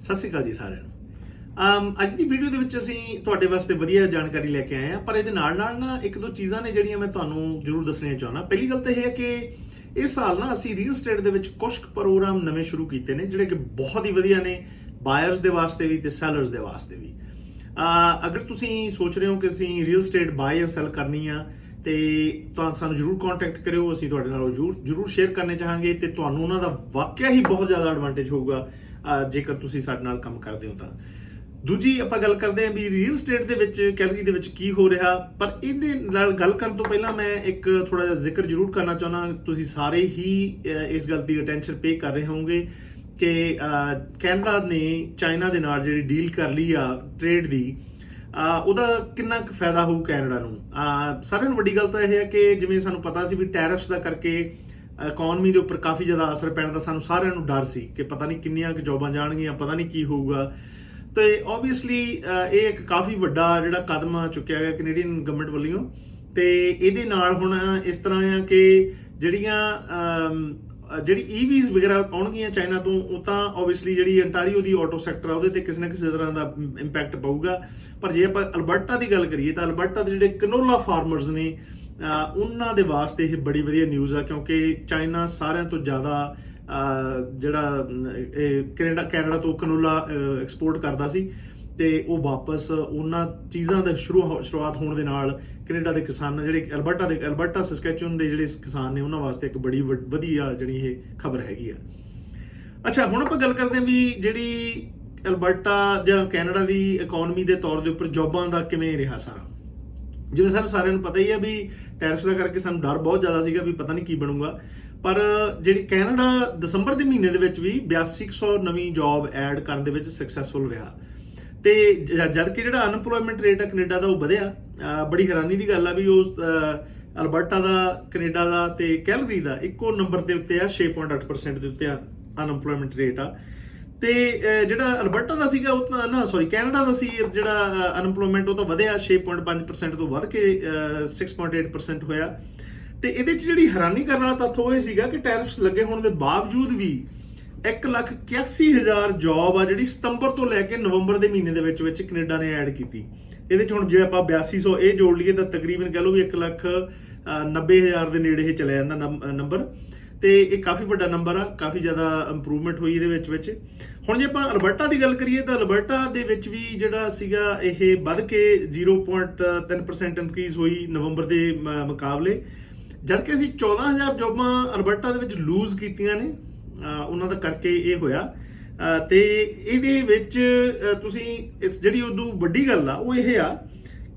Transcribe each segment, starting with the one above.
ਸਤਿ ਸ਼੍ਰੀ ਅਕਾਲ ਜੀ ਸਾਰਿਆਂ ਨੂੰ। ਅਮ, ਅੱਜ ਦੀ ਵੀਡੀਓ ਦੇ ਵਿੱਚ ਅਸੀਂ ਤੁਹਾਡੇ ਵਾਸਤੇ ਵਧੀਆ ਜਾਣਕਾਰੀ ਲੈ ਕੇ ਆਏ ਆ ਪਰ ਇਹਦੇ ਨਾਲ ਨਾਲ ਨਾ ਇੱਕ ਦੋ ਚੀਜ਼ਾਂ ਨੇ ਜਿਹੜੀਆਂ ਮੈਂ ਤੁਹਾਨੂੰ ਜ਼ਰੂਰ ਦੱਸਣੀਆਂ ਚਾਹੁੰਦਾ। ਪਹਿਲੀ ਗੱਲ ਤਾਂ ਇਹ ਹੈ ਕਿ ਇਸ ਸਾਲ ਨਾ ਅਸੀਂ ਰੀਅਲ ਸਟੇਟ ਦੇ ਵਿੱਚ ਕੁਝ ਕੁ ਪ੍ਰੋਗਰਾਮ ਨਵੇਂ ਸ਼ੁਰੂ ਕੀਤੇ ਨੇ, ਜਿਹੜੇ ਕਿ ਬਹੁਤ ਹੀ ਵਧੀਆ ਨੇ ਬਾਇਰਸ ਦੇ ਵਾਸਤੇ ਵੀ ਤੇ ਸੈਲਰਸ ਦੇ ਵਾਸਤੇ ਵੀ। ਅਗਰ ਤੁਸੀਂ ਸੋਚ ਰਹੇ ਹੋ ਕਿ ਅਸੀਂ ਰੀਅਲ ਸਟੇਟ ਬਾਈ ਜਾਂ ਸੈਲ ਕਰਨੀ ਆ, ਤੇ ਤਾਂ ਸਾਨੂੰ ਜਰੂਰ ਕੰਟੈਕਟ ਕਰਿਓ, ਅਸੀਂ ਤੁਹਾਡੇ ਨਾਲ ਜਰੂਰ ਜਰੂਰ ਸ਼ੇਅਰ ਕਰਨੇ ਚਾਹਾਂਗੇ ਤੇ ਤੁਹਾਨੂੰ ਉਹਨਾਂ ਦਾ ਵਾਕਿਆ ਹੀ ਬਹੁਤ ਜ਼ਿਆਦਾ ਐਡਵਾਂਟੇਜ ਹੋਊਗਾ। ਜੇਕਰ ਤੁਸੀਂ ਸਾਡੇ ਨਾਲ ਕੰਮ ਕਰਦੇ ਹੋ ਤਾਂ। ਦੂਜੀ ਆਪਾਂ ਗੱਲ ਕਰਦੇ ਹਾਂ ਵੀ ਰੀਅਲ ਸਟੇਟ ਦੇ ਵਿੱਚ ਕੈਲਰੀ ਦੇ ਵਿੱਚ ਕੀ ਹੋ ਰਿਹਾ, ਪਰ ਇਹਦੇ ਨਾਲ ਗੱਲ ਕਰਨ ਤੋਂ ਪਹਿਲਾਂ ਮੈਂ ਇੱਕ ਥੋੜਾ ਜਿਹਾ ਜ਼ਿਕਰ ਜ਼ਰੂਰ ਕਰਨਾ ਚਾਹੁੰਦਾ ਤੁਸੀਂ ਸਾਰੇ ਹੀ ਇਸ ਗੱਲ ਦੀ ਅਟੈਂਸ਼ਨ ਪੇ ਕਰ ਰਹੇ ਹੋਵੋਗੇ ਕਿ ਕੈਨੇਡਾ ਨੇ ਚਾਈਨਾ ਦੇ ਨਾਲ ਜਿਹੜੀ ਡੀਲ ਕਰ ਲਈ ਆ ਟ੍ਰੇਡ ਦੀ ਉਹਦਾ ਕਿੰਨਾ ਕੁ ਫਾਇਦਾ ਹੋਊ ਕੈਨੇਡਾ ਨੂੰ? ਸਾਰਿਆਂ ਨੂੰ ਵੱਡੀ ਗੱਲ ਤਾਂ ਇਹ ਹੈ ਕਿ ਜਿਵੇਂ ਸਾਨੂੰ ਪਤਾ ਸੀ ਵੀ ਟੈਰਿਫਸ ਦਾ ਕਰਕੇ ਇਕਨੋਮੀ ਦੇ ਉੱਪਰ ਕਾਫੀ ਜ਼ਿਆਦਾ ਅਸਰ ਪੈਣ ਦਾ ਸਾਨੂੰ ਸਾਰਿਆਂ ਨੂੰ ਡਰ ਸੀ ਕਿ ਪਤਾ ਨਹੀਂ ਕਿੰਨੀਆਂ ਕੁ ਜੌਬਾਂ ਜਾਣਗੀਆਂ ਪਤਾ ਨਹੀਂ ਕੀ ਹੋਊਗਾ। ਤੇ ਆਬਵੀਅਸਲੀ ਇਹ ਇੱਕ ਕਾਫੀ ਵੱਡਾ ਜਿਹੜਾ ਕਦਮ ਆ ਚੁੱਕਿਆ ਗਿਆ ਕੈਨੇਡੀਅਨ ਗਵਰਨਮੈਂਟ ਵੱਲੋਂ। ਤੇ ਇਹਦੇ ਨਾਲ ਹੁਣ ਇਸ ਤਰ੍ਹਾਂ ਆ ਕਿ ਜਿਹੜੀਆਂ ਅਮ, ਅ, ਜਿਹੜੀ ਈਵੀਜ਼ ਵਗੈਰਾ ਆਉਣਗੀਆਂ ਚਾਈਨਾ ਤੋਂ ਉਹ ਤਾਂ ਆਬਵੀਅਸਲੀ ਜਿਹੜੀ ਅੰਟਾਰੀਓ ਦੀ ਆਟੋ ਸੈਕਟਰ ਆ ਉਹਦੇ ਤੇ ਕਿਸੇ ਨਾ ਕਿਸੇ ਤਰ੍ਹਾਂ ਦਾ ਇੰਪੈਕਟ ਪਊਗਾ। ਪਰ ਜੇ ਆਪਾਂ ਅਲਬਰਟਾ ਦੀ ਗੱਲ ਕਰੀਏ ਤਾਂ ਅਲਬਰਟਾ ਦੇ ਜਿਹੜੇ ਕਨੋਲਾ ਫਾਰਮਰਸ ਨੇ ਉਹਨਾਂ ਦੇ ਵਾਸਤੇ ਇਹ ਬੜੀ ਵਧੀਆ ਨਿਊਜ਼ ਆ, ਕਿਉਂਕਿ ਚਾਈਨਾ ਸਾਰਿਆਂ ਤੋਂ ਜ਼ਿਆਦਾ ਜਿਹੜਾ ਇਹ ਕੈਨੇਡਾ ਕੈਨੇਡਾ ਤੋਂ ਕਨੋਲਾ ਐਕਸਪੋਰਟ ਕਰਦਾ ਸੀ ਤੇ ਉਹ ਵਾਪਸ ਉਹਨਾਂ ਚੀਜ਼ਾਂ ਦਾ ਸ਼ੁਰੂ ਹੋ- ਸ਼ੁਰੂਆਤ ਹੋਣ ਦੇ ਨਾਲ ਕੈਨੇਡਾ ਦੇ ਕਿਸਾਨ, ਜਿਹੜੇ ਅਲਬਰਟਾ ਦੇ, ਅਲਬਰਟਾ ਸਸਕੈਚੂਨ ਦੇ ਜਿਹੜੇ ਕਿਸਾਨ ਨੇ ਉਹਨਾਂ ਵਾਸਤੇ ਇੱਕ ਬੜੀ ਵ- ਵਧੀਆ ਜਿਹੜੀ ਇਹ ਖਬਰ ਹੈਗੀ ਆ। ਅੱਛਾ, ਹੁਣ ਆਪਾਂ ਗੱਲ ਕਰਦੇ ਹਾਂ ਵੀ ਜਿਹੜੀ ਅਲਬਰਟਾ ਜਾਂ ਕੈਨੇਡਾ ਦੀ ਇਕਨੋਮੀ ਦੇ ਤੌਰ ਦੇ ਉੱਪਰ ਜੌਬਾਂ ਦਾ ਕਿਵੇਂ ਰਿਹਾ ਸਾਰਾ। ਜਿਵੇਂ ਸਾਨੂੰ ਸਾਰਿਆਂ ਨੂੰ ਪਤਾ ਹੀ ਹੈ ਵੀ ਟੈਰਿਫਸ ਦਾ ਕਰਕੇ ਸਾਨੂੰ ਡਰ ਬਹੁਤ ਜ਼ਿਆਦਾ ਸੀਗਾ ਵੀ ਪਤਾ ਨਹੀਂ ਕੀ ਬਣੂਗਾ। ਪਰ ਜਿਹੜੀ ਕੈਨੇਡਾ ਦਸੰਬਰ ਦੇ ਮਹੀਨੇ ਦੇ ਵਿੱਚ ਵੀ 8200 ਨਵੀਂ ਜੌਬ ਐਡ ਕਰਨ ਦੇ ਵਿੱਚ ਸਕਸੈਸਫੁਲ ਰਿਹਾ। ਤੇ ਜ- ਜਦ ਕਿ ਜਿਹੜਾ ਅਨਪਲੋਇਮੈਂਟ ਰੇਟ ਆ ਕੈਨੇਡਾ ਦਾ ਉਹ ਵਧਿਆ ਬੜੀ ਹੈਰਾਨੀ ਦੀ ਗੱਲ ਆ ਵੀ ਉਹ ਅਲਬਰਟਾ ਦਾ, ਕੈਨੇਡਾ ਦਾ ਤੇ ਕੈਲਗਰੀ ਦਾ ਇੱਕੋ ਨੰਬਰ ਦੇ ਉੱਤੇ ਆ 6.8% ਦੇ ਉੱਤੇ ਆ ਅਨਪਲੋਇਮੈਂਟ ਰੇਟ ਆ। ਤੇ ਜਿਹੜਾ ਅਲਬਰਟਾ ਦਾ ਸੀਗਾ ਉਹ ਤਾਂ ਨਾ ਸੌਰੀ ਕੈਨੇਡਾ ਦਾ ਸੀ ਜਿਹੜਾ ਅਨਪਲੋਇਮੈਂਟ ਉਹ ਤਾਂ ਵਧਿਆ 6.5% ਤੋਂ ਵੱਧ ਕੇ 6.8% ਹੋਇਆ। ਤੇ ਇਹਦੇ ਚ ਜਿਹੜੀ ਹੈਰਾਨੀ ਕਰਨ ਵਾਲਾ ਤੱਥ ਉਹ ਇਹ ਸੀਗਾ ਕਿ ਟੈਰਿਫਸ ਲੱਗੇ ਹੋਣ ਦੇ ਬਾਵਜੂਦ ਵੀ 181000 ਜੌਬ ਆ ਜਿਹੜੀ ਸਤੰਬਰ ਤੋਂ ਲੈ ਕੇ ਨਵੰਬਰ ਦੇ ਮਹੀਨੇ ਦੇ ਵਿੱਚ ਵਿੱਚ ਕੈਨੇਡਾ ਨੇ ਐਡ ਕੀਤੀ। ਇਹਦੇ ਚ ਹੁਣ ਜੇ ਆਪਾਂ 8200 ਇਹ ਜੋੜ ਲਈਏ ਤਾਂ ਤਕਰੀਬਨ ਕਹ ਲਓ ਵੀ 1 ਲੱਖ ਅਹ, 90000 ਦੇ ਨੇੜੇ ਇਹ ਚਲਾ ਜਾਂਦਾ ਨੰਬਰ ਤੇ ਇਹ ਕਾਫੀ ਵੱਡਾ ਨੰਬਰ ਆ, ਕਾਫੀ ਜ਼ਿਆਦਾ ਇੰਪਰੂਵਮੈਂਟ ਹੋਈ ਇਹਦੇ ਵਿੱਚ ਵਿੱਚ। ਹੁਣ ਜੇ ਆਪਾਂ ਅਲਬਰਟਾ ਦੀ ਗੱਲ ਕਰੀਏ, ਤਾਂ ਅਲਬਰਟਾ ਦੇ ਵਿੱਚ ਵੀ ਜਿਹੜਾ ਸੀਗਾ, ਇਹ ਵੱਧ ਕੇ 0.3% ਇਨਕਰੀਜ਼ ਹੋਈ ਨਵੰਬਰ ਦੇ ਮ- ਮੁਕਾਬਲੇ। ਜਦਕਿ ਅਸੀਂ 14000 ਜੌਬਾਂ ਅਲਬਰਟਾ ਦੇ ਵਿੱਚ ਲੂਜ਼ ਕੀਤੀਆਂ ਨੇ ਉਹਨਾਂ ਦਾ ਕਰਕੇ ਇਹ ਹੋਇਆ। ਅਹ ਤੇ ਇਹਦੇ ਵਿੱਚ ਤੁਸੀਂ ਜਿਹੜੀ ਉਦੋਂ ਵੱਡੀ ਗੱਲ ਆ, ਉਹ ਇਹ ਆ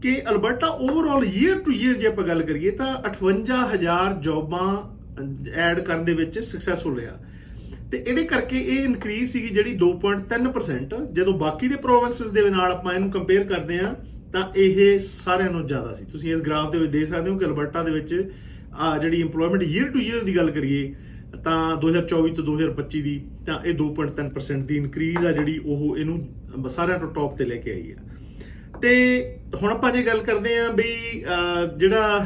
ਕਿ Alberta overall year to year ਜੇ ਆਪਾਂ ਗੱਲ ਕਰੀਏ, ਤਾਂ 58000 ਜੌਬਾਂ ਐਡ ਕਰਨ ਦੇ ਵਿੱਚ ਸਕਸੈਸਫੁਲ ਰਿਹਾ। ਤੇ ਇਹਦੇ ਕਰਕੇ ਇਹ ਇਨਕਰੀਜ਼ ਸੀਗੀ ਜਿਹੜੀ 2.3% ਜਦੋਂ ਬਾਕੀ ਦੇ ਪ੍ਰੋਵਿੰਸਸ ਦੇ ਨਾਲ ਆਪਾਂ ਇਹਨੂੰ ਕੰਪੇਅਰ ਕਰਦੇ ਆ ਤਾਂ ਇਹ ਸਾਰਿਆਂ ਨਾਲੋਂ ਜ਼ਿਆਦਾ ਸੀ। ਤੁਸੀਂ ਇਸ ਗ੍ਰਾਫ ਦੇ ਵਿੱਚ ਦੇਖ ਸਕਦੇ ਹੋ ਕਿ ਅਲਬਰਟਾ ਦੇ ਵਿੱਚ ਆ ਜਿਹੜੀ EMPLOYMENT ਈਅਰ ਟੂ ਈਅਰ ਦੀ ਗੱਲ ਕਰੀਏ, ਤਾਂ 2024 ਤੋਂ 2025 ਦੀ, ਤਾਂ ਇਹ 2.3% ਦੀ ਇਨਕਰੀਜ਼ ਆ ਜਿਹੜੀ ਉਹ ਇਹਨੂੰ ਸਾਰਿਆਂ ਤੋਂ ਟੌਪ ਤੇ ਲੈ ਕੇ ਆਈ ਆ ਤੇ ਹੁਣ ਆਪਾਂ ਜੇ ਗੱਲ ਕਰਦੇ ਆਂ ਵੀ ਜਿਹੜਾ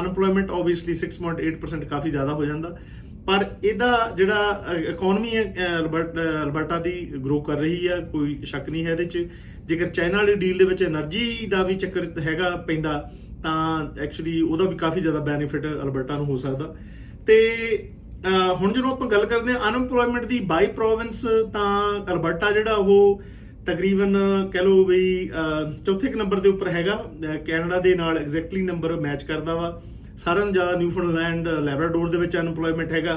ਅਨਪਲੋਇਮੈਂਟ ਆਬਵੀਅਸਲੀ 6.8% ਕਾਫੀ ਜ਼ਿਆਦਾ ਹੋ ਜਾਂਦਾ। ਪਰ ਇਹਦਾ ਜਿਹੜਾ ਇਕਨੋਮੀ ਹੈ ਅਲਬਰਟਾ ਦੀ ਗਰੋ ਕਰ ਰਹੀ ਆ, ਕੋਈ ਸ਼ੱਕ ਨਹੀਂ ਹੈ ਇਹਦੇ 'ਚ। ਜੇਕਰ ਚਾਈਨਾ ਵਾਲੀ ਡੀਲ ਦੇ ਵਿੱਚ એનર્ਜੀ ਦਾ ਵੀ ਚੱਕਰ ਹੈਗਾ ਪੈਂਦਾ, ਤਾਂ ਐਕਚੁਅਲੀ ਉਹਦਾ ਵੀ ਕਾਫੀ ਜ਼ਿਆਦਾ ਬੈਨੀਫਿਟ ਅਲਬਰਟਾ ਨੂੰ ਹੋ ਸਕਦਾ। ਤੇ ਹੁਣ ਜਦੋਂ ਆਪਾਂ ਗੱਲ ਕਰਦੇ ਆ ਅਨਪਲੋਇਮੈਂਟ ਦੀ ਬਾਈ ਪ੍ਰੋਵਿੰਸ ਤਾਂ ਅਲਬਰਟਾ ਜਿਹੜਾ ਉਹ ਤਕਰੀਬਨ ਕਹਿ ਲਓ ਵੀ ਚੌਥੇ ਕੁ ਨੰਬਰ ਦੇ ਉੱਪਰ ਹੈਗਾ ਕੈਨੇਡਾ ਦੇ ਨਾਲ ਐਗਜ਼ੈਕਟਲੀ ਨੰਬਰ ਮੈਚ ਕਰਦਾ ਵਾ। ਸਾਰਿਆਂ ਨੂੰ ਜ਼ਿਆਦਾ ਨਿਊਫਾਊਂਡਲੈਂਡ ਲੈਬਰਾਡੋਰ ਦੇ ਵਿੱਚ ਅਨਪਲੋਇਮੈਂਟ ਹੈਗਾ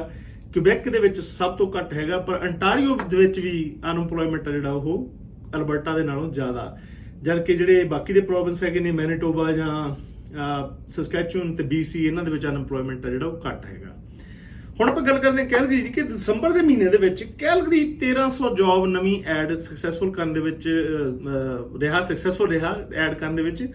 ਕਿਊਬੈਕ ਦੇ ਵਿੱਚ ਸਭ ਤੋਂ ਘੱਟ ਹੈਗਾ, ਪਰ ਅੰਟਾਰੀਓ ਦੇ ਵਿੱਚ ਵੀ ਅਨਪਲੋਇਮੈਂਟ ਜਿਹੜਾ ਉਹ ਅਲਬਰਟਾ ਦੇ ਨਾਲੋਂ ਜ਼ਿਆਦਾ। ਜਦ ਕਿ ਜਿਹੜੇ ਬਾਕੀ ਦੇ ਪ੍ਰੋਵਿੰਸ ਹੈਗੇ ਨੇ ਮੈਨੀਟੋਬਾ ਜਾਂ ਸਸਕੈਚੂਨ ਤੇ BC ਇਹਨਾਂ ਦੇ ਵਿੱਚ ਅਨਪਲੋਇਮੈਂਟ ਜਿਹੜਾ ਉਹ ਘੱਟ ਹੈਗਾ। ਹੁਣ ਆਪਾਂ ਗੱਲ ਕਰਦੇ ਹਾਂ ਕੈਲਗਰੀ ਦੀ ਕਿ ਦਸੰਬਰ ਦੇ ਮਹੀਨੇ ਦੇ ਵਿੱਚ ਕੈਲਗਰੀ 1300 ਜੌਬ ਨਵੀਂ ਐਡ ਸਕਸੈਸਫੁਲ ਕਰਨ ਦੇ ਵਿੱਚ ਰਿਹਾ ਸਕਸੈਸਫੁਲ ਰਿਹਾ ਐਡ ਕਰਨ ਦੇ ਵਿੱਚ।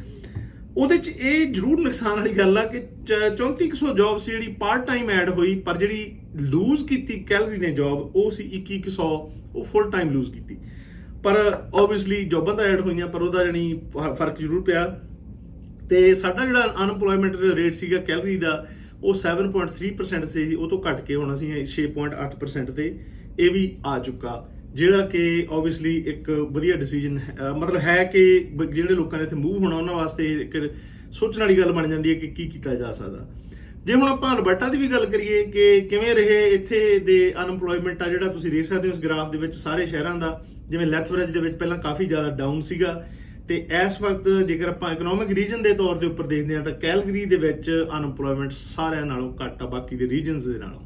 ਉਹਦੇ ਚ ਇਹ ਜ਼ਰੂਰ ਨੁਕਸਾਨ ਵਾਲੀ ਗੱਲ ਆ ਕਿ ਚ- 3400 ਜੌਬ ਸੀ ਜਿਹੜੀ ਪਾਰਟ ਟਾਈਮ ਐਡ ਹੋਈ, ਪਰ ਜਿਹੜੀ ਲੂਜ਼ ਕੀਤੀ ਕੈਲਗਰੀ ਨੇ ਜੌਬ, ਉਹ ਸੀ 2100 ਉਹ ਫੁੱਲ ਟਾਈਮ ਲੂਜ਼ ਕੀਤੀ। ਪਰ ਆਬਵੀਅਸਲੀ ਜੌਬਾਂ ਤਾਂ ਐਡ ਹੋਈਆਂ, ਪਰ ਉਹਦਾ ਜਣੀ ਫ਼ਰਕ ਜ਼ਰੂਰ ਪਿਆ। ਤੇ ਸਾਡਾ ਜਿਹੜਾ ਅਨਪਲੋਇਮੈਂਟ ਰੇਟ ਸੀਗਾ ਕੈਲਰੀ ਦਾ ਉਹ 7.3% ਸੀ ਉਹ ਤੋਂ ਘਟ ਕੇ ਹੁਣ ਅਸੀਂ 6.8% ਤੇ, ਇਹ ਵੀ ਆ ਚੁੱਕਾ। ਜਿਹੜਾ ਕਿ ਆਬਵੀਅਸਲੀ ਇੱਕ ਵਧੀਆ ਡਿਸੀਜਨ ਮਤਲਬ ਹੈ ਕਿ ਜਿਹੜੇ ਲੋਕਾਂ ਨੇ ਇੱਥੇ ਮੂਵ ਹੋਣਾ ਉਹਨਾਂ ਵਾਸਤੇ ਇੱਕ ਸੋਚਣ ਵਾਲੀ ਗੱਲ ਬਣ ਜਾਂਦੀ ਹੈ ਕਿ ਕੀ ਕੀਤਾ ਜਾ ਸਕਦਾ। ਜੇ ਹੁਣ ਆਪਾਂ ਅਲਬਰਟਾ ਦੀ ਵੀ ਗੱਲ ਕਰੀਏ ਕਿ ਕਿਵੇਂ ਰਹੇ ਇੱਥੇ ਦੇ ਅਨਪਲੋਇਮੈਂਟ ਆ, ਜਿਹੜਾ ਤੁਸੀਂ ਦੇਖ ਸਕਦੇ ਹੋ ਇਸ ਗ੍ਰਾਫ ਦੇ ਵਿੱਚ ਸਾਰੇ ਸ਼ਹਿਰਾਂ ਦਾ, ਜਿਵੇਂ ਲੈਥਵਰਜ ਦੇ ਵਿੱਚ ਪਹਿਲਾਂ ਕਾਫੀ ਜ਼ਿਆਦਾ ਡਾਊਨ ਸੀਗਾ ਤੇ ਇਸ ਵਕਤ ਜੇਕਰ ਆਪਾਂ ਇਕਨੋਮਿਕ ਰੀਜਨ ਦੇ ਤੌਰ ਦੇ ਉੱਪਰ ਦੇਖਦੇ ਹਾਂ ਤਾਂ ਕੈਲਗਰੀ ਦੇ ਵਿੱਚ ਅਨਪਲੋਇਮੈਂਟ ਸਾਰਿਆਂ ਨਾਲੋਂ ਘੱਟ ਆ, ਬਾਕੀ ਦੇ ਰੀਜਨਸ ਦੇ ਨਾਲੋਂ।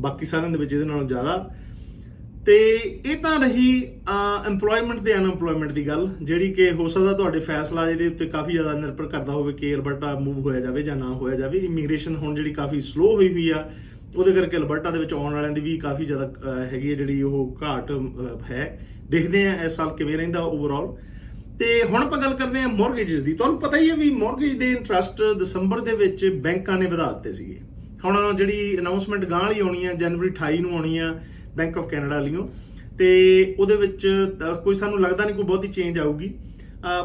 ਬਾਕੀ ਸਾਰਿਆਂ ਦੇ ਵਿੱਚ ਇਹਦੇ ਨਾਲੋਂ ਜ਼ਿਆਦਾ। ਤੇ ਇਹ ਤਾਂ ਰਹੀ EMPLOYMENT ਤੇ ਅਨਐਮਪਲੋਇਮੈਂਟ ਦੀ ਗੱਲ, ਜਿਹੜੀ ਕਿ ਹੋ ਸਕਦਾ ਤੁਹਾਡੇ ਫੈਸਲਾ ਇਹਦੇ ਉੱਤੇ ਕਾਫੀ ਜ਼ਿਆਦਾ ਨਿਰਭਰ ਕਰਦਾ ਹੋਵੇ ਕਿ ਅਲਬਰਟਾ ਮੂਵ ਹੋਇਆ ਜਾਵੇ ਜਾਂ ਨਾ ਹੋਇਆ ਜਾਵੇ। ਇਮੀਗ੍ਰੇਸ਼ਨ ਹੁਣ ਜਿਹੜੀ ਕਾਫੀ ਸਲੋ ਹੋਈ ਹੋਈ ਆ, ਉਹਦੇ ਕਰਕੇ ਅਲਬਰਟਾ ਦੇ ਵਿੱਚ ਆਉਣ ਵਾਲਿਆਂ ਦੀ ਵੀ ਕਾਫੀ ਜ਼ਿਆਦਾ ਹੈਗੀ ਹੈ ਜਿਹੜੀ ਉਹ ਘਾਟ ਹੈ। ਦੇਖਦੇ ਆ ਇਸ ਸਾਲ ਕਿਵੇਂ ਰਹਿੰਦਾ ਓਵਰਆਲ ਤੇ ਹੁਣ ਆਪਾਂ ਗੱਲ ਕਰਦੇ ਹਾਂ ਮੌਰਗੇजेस ਦੀ। ਤੁਹਾਨੂੰ ਪਤਾ ਹੀ ਹੈ ਵੀ ਮੌਰਗੇਜ ਦੇ ਇੰਟਰਸਟ ਦਸੰਬਰ ਦੇ ਵਿੱਚ ਬੈਂਕਾਂ ਨੇ ਵਧਾ ਦਿੱਤੇ ਸੀਗੇ। ਹੁਣ ਜਿਹੜੀ ਅਨਾਉਂਸਮੈਂਟ ਗਾਂ ਵਾਲੀ ਆਉਣੀ ਹੈ ਜਨਵਰੀ 28 ਨੂੰ ਆਉਣੀ ਆ ਬੈਂਕ ਆਫ ਕੈਨੇਡਾ ਵਾਲੀਓ, ਤੇ ਉਹਦੇ ਵਿੱਚ ਕੋਈ ਸਾਨੂੰ ਲੱਗਦਾ ਨਹੀਂ ਕੋਈ ਬਹੁਤੀ ਚੇਂਜ ਆਊਗੀ।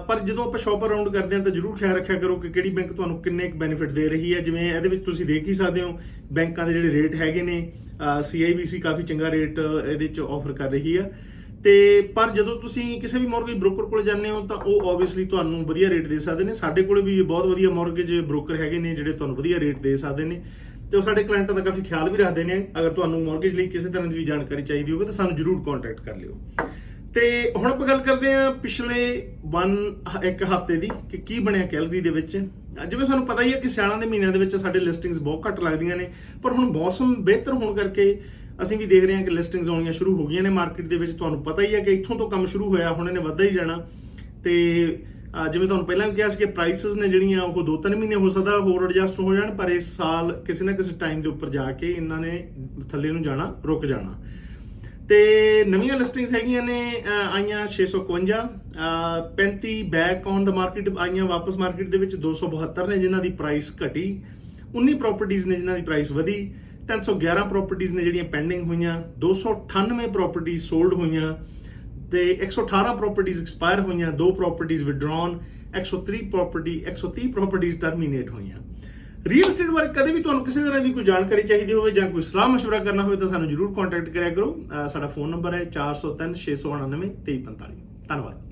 ਪਰ ਜਦੋਂ ਆਪਾਂ ਸ਼ਾਪ ਅਰਾਊਂਡ ਕਰਦੇ ਹਾਂ ਤਾਂ ਜਰੂਰ ਖਿਆਲ ਰੱਖਿਆ ਕਰੋ ਕਿ ਕਿਹੜੀ ਬੈਂਕ ਤੁਹਾਨੂੰ ਕਿੰਨੇ ਕੁ ਬੈਨੀਫਿਟ ਦੇ ਰਹੀ ਹੈ। ਜਿਵੇਂ ਇਹਦੇ ਵਿੱਚ ਤੁਸੀਂ ਦੇਖ ਹੀ ਸਕਦੇ ਹੋ, ਬੈਂਕਾਂ ਦੇ ਜਿਹੜੇ ਰੇਟ ਹੈਗੇ ਨੇ CIBC ਕਾਫੀ ਚੰਗਾ ਰੇਟ ਇਹਦੇ ਵਿੱਚ ਆਫਰ ਕਰ ਰਹੀ ਆ। ਤੇ ਪਰ ਜਦੋਂ ਤੁਸੀਂ ਕਿਸੇ ਵੀ ਮਾਰਗੇਜ ਬ੍ਰੋਕਰ ਕੋਲ ਜਾਂਦੇ ਹੋ, ਤਾਂ ਉਹ ਆਬਵੀਅਸਲੀ ਤੁਹਾਨੂੰ ਵਧੀਆ ਰੇਟ ਦੇ ਸਕਦੇ ਨੇ। ਸਾਡੇ ਕੋਲੇ ਵੀ ਬਹੁਤ ਵਧੀਆ ਮਾਰਗੇਜ ਬ੍ਰੋਕਰ ਹੈਗੇ ਨੇ, ਜਿਹੜੇ ਤੁਹਾਨੂੰ ਵਧੀਆ ਰੇਟ ਦੇ ਸਕਦੇ ਨੇ। ਤੇ ਉਹ ਸਾਡੇ ਕਲਾਇੰਟਾਂ ਦਾ ਕਾਫੀ ਖਿਆਲ ਵੀ ਰੱਖਦੇ ਨੇ। ਅਗਰ ਤੁਹਾਨੂੰ ਮਾਰਗੇਜ ਲਈ ਕਿਸੇ ਤਰ੍ਹਾਂ ਦੀ ਵੀ ਜਾਣਕਾਰੀ ਚਾਹੀਦੀ ਹੋਵੇ, ਤਾਂ ਸਾਨੂੰ ਜਰੂਰ ਕੰਟੈਕਟ ਕਰ ਲਿਓ। ਤੇ ਹੁਣ ਆਪਾਂ ਗੱਲ ਕਰਦੇ ਹਾਂ ਪਿਛਲੇ 1 ਇੱਕ ਹਫ਼ਤੇ ਦੀ ਕਿ ਕੀ ਬਣਿਆ ਕੈਲਗਰੀ ਦੇ ਵਿੱਚ। ਜਿਵੇਂ ਸਾਨੂੰ ਪਤਾ ਹੀ ਹੈ ਕਿ ਸਿਆਲਾਂ ਦੇ ਮਹੀਨਿਆਂ ਦੇ ਵਿੱਚ ਸਾਡੇ ਲਿਸਟਿੰਗਸ ਬਹੁਤ ਘੱਟ ਲੱਗਦੀਆਂ ਨੇ, ਪਰ ਹੁਣ ਮੌਸਮ ਬਿਹਤਰ ਹੋਣ ਕਰਕੇ ਅਸੀਂ ਵੀ ਦੇਖ ਰਹੇ ਹਾਂ ਕਿ ਲਿਸਟਿੰਗਸ ਆਉਣੀਆਂ ਸ਼ੁਰੂ ਹੋ ਗਈਆਂ ਨੇ। ਮਾਰਕੀਟ ਦੇ ਵਿੱਚ ਤੁਹਾਨੂੰ ਪਤਾ ਹੀ ਹੈ ਕਿ ਇੱਥੋਂ ਤੋਂ ਕੰਮ ਸ਼ੁਰੂ ਹੋਇਆ, ਹੁਣ ਇਹਨੇ ਵੱਧਦਾ ਹੀ ਜਾਣਾ। ਤੇ ਜਿਵੇਂ ਤੁਹਾਨੂੰ ਪਹਿਲਾਂ ਵੀ ਕਿਹਾ ਸੀ ਕਿ ਪ੍ਰਾਈਸਸ ਨੇ ਜਿਹੜੀਆਂ ਉਹ 2-3 ਮਹੀਨੇ ਹੋ ਸਕਦਾ, ਹੋਰ ਐਡਜਸਟ ਹੋ ਜਾਣ, ਪਰ ਇਸ ਸਾਲ ਕਿਸੇ ਨਾ ਕਿਸੇ ਟਾਈਮ ਦੇ ਉੱਪਰ ਜਾ ਕੇ ਇਹਨਾਂ ਨੇ ਥੱਲੇ ਨੂੰ ਜਾਣਾ, ਰੁਕ ਜਾਣਾ। ਤੇ ਨਵੀਆਂ ਲਿਸਟਿੰਗਸ ਹੈਗੀਆਂ ਨੇ ਅਹ ਆਈਆਂ 651 ਅਹ 35 ਬੈਕ ਔਨ ਦਾ ਮਾਰਕੀਟ ਆਈਆਂ ਵਾਪਸ ਮਾਰਕੀਟ ਦੇ ਵਿੱਚ 272 ਨੇ, ਜਿਨ੍ਹਾਂ ਦੀ ਪ੍ਰਾਈਸ ਘਟੀ। 19 ਪ੍ਰਾਪਰਟੀਆਂ ਨੇ ਜਿਨ੍ਹਾਂ ਦੀ ਪ੍ਰਾਈਸ ਵਧੀ। 311 ਪ੍ਰਾਪਰਟੀਆਂ ਨੇ ਜਿਹੜੀਆਂ ਪੈਂਡਿੰਗ ਹੋਈਆਂ 298 ਪ੍ਰਾਪਰਟੀਆਂ ਸੋਲਡ ਹੋਈਆਂ ਤੇ 118 ਪ੍ਰਾਪਰਟੀਆਂ ਐਕਸਪਾਇਰ ਹੋਈਆਂ ਦੋ ਪ੍ਰਾਪਰਟੀਆਂ ਵਿਡਰਾਨ 130 ਪ੍ਰਾਪਰਟੀ 130 ਪ੍ਰਾਪਰਟੀਆਂ ਟਰਮੀਨੇਟ ਹੋਈਆਂ ਰੀਅਲ ਏਸਟੇਟ ਬਾਰੇ ਕਦੇ ਵੀ ਤੁਹਾਨੂੰ ਕਿਸੇ ਤਰ੍ਹਾਂ ਦੀ ਕੋਈ ਜਾਣਕਾਰੀ ਚਾਹੀਦੀ ਹੋਵੇ ਜਾਂ ਕੋਈ ਸਲਾਹ مشورہ ਕਰਨਾ ਹੋਵੇ ਤਾਂ ਸਾਨੂੰ ਜਰੂਰ ਕੰਟੈਕਟ ਕਰਿਆ ਕਰੋ ਅਹ ਸਾਡਾ ਫੋਨ ਨੰਬਰ ਹੈ 403699 2345 ਧੰਨਵਾਦ